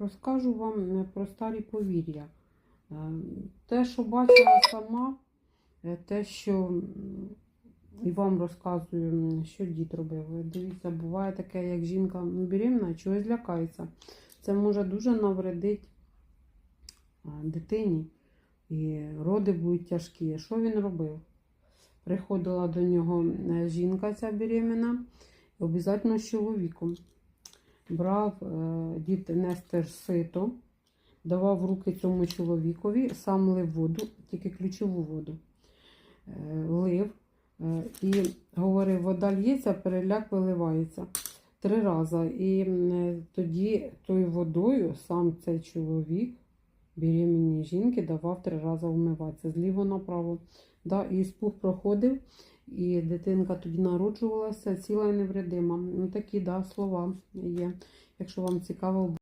Розкажу вам е, про старі повір'я. Е, Те, що бачила сама, е, те, що і вам розказую, що дід робив. Дивіться, буває таке, як жінка беременна, чогось лякається. Це може дуже навредити дитині. І роди будуть тяжкі. Що він робив? Приходила до нього жінка ця беременна, обов'язково з чоловіком. Брав е, дід Нестер сито, давав руки цьому чоловікові, сам лив воду, тільки ключову воду. Е, лив е, і говорив, вода лється, переляк виливається. Три рази. І тоді тою водою сам цей чоловік беременній жінки давав три рази вмиватися зліво направо. Да, і спух проходив, і дитинка тоді народжувалася ціла і невредима. Ну такі да, слова є. Якщо вам цікаво,